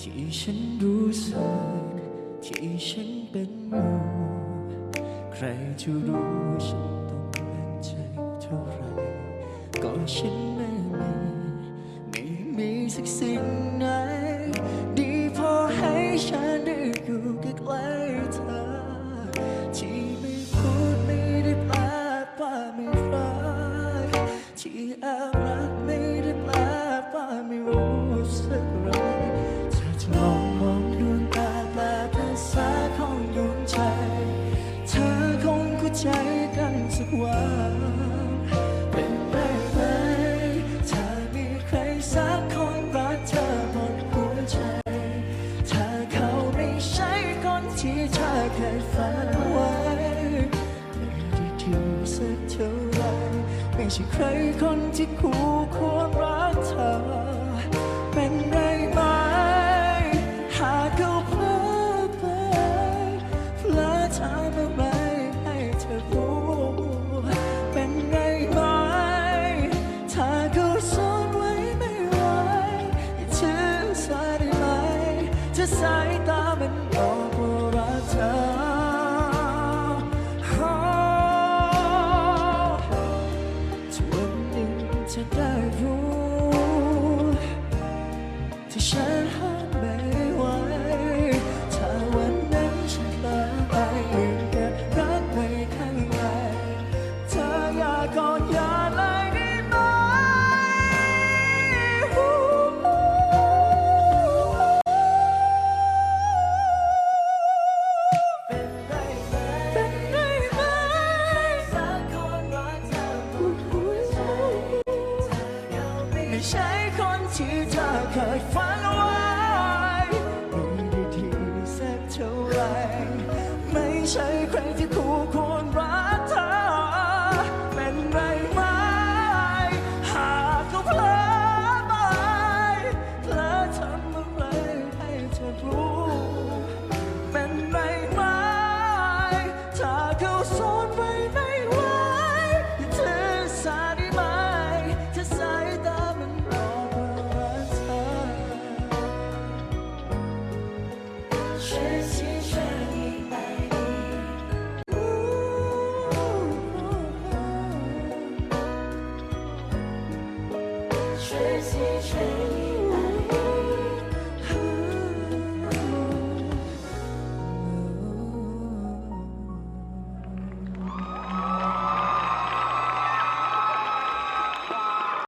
ที่ฉันรู้สึก ที่ฉันเป็นอยู่ใครจะรู้ฉันต้องเล่นใจเท่าไร ก็ฉันไม่มีไม่มีสักสิ่งไหน ดีพอให้ฉัน ที่เธอเคยฝันไว้ไม่ได้ถึงสักเท่าไรไม่ใช่ใครคนที่คู่ควรรักเธอ วันหนึ่งจะได้รู้ที่ฉัน ใช่คนที่เธอเคยฝันไว้มีดีที่สักเท่าไร 全心全意爱你。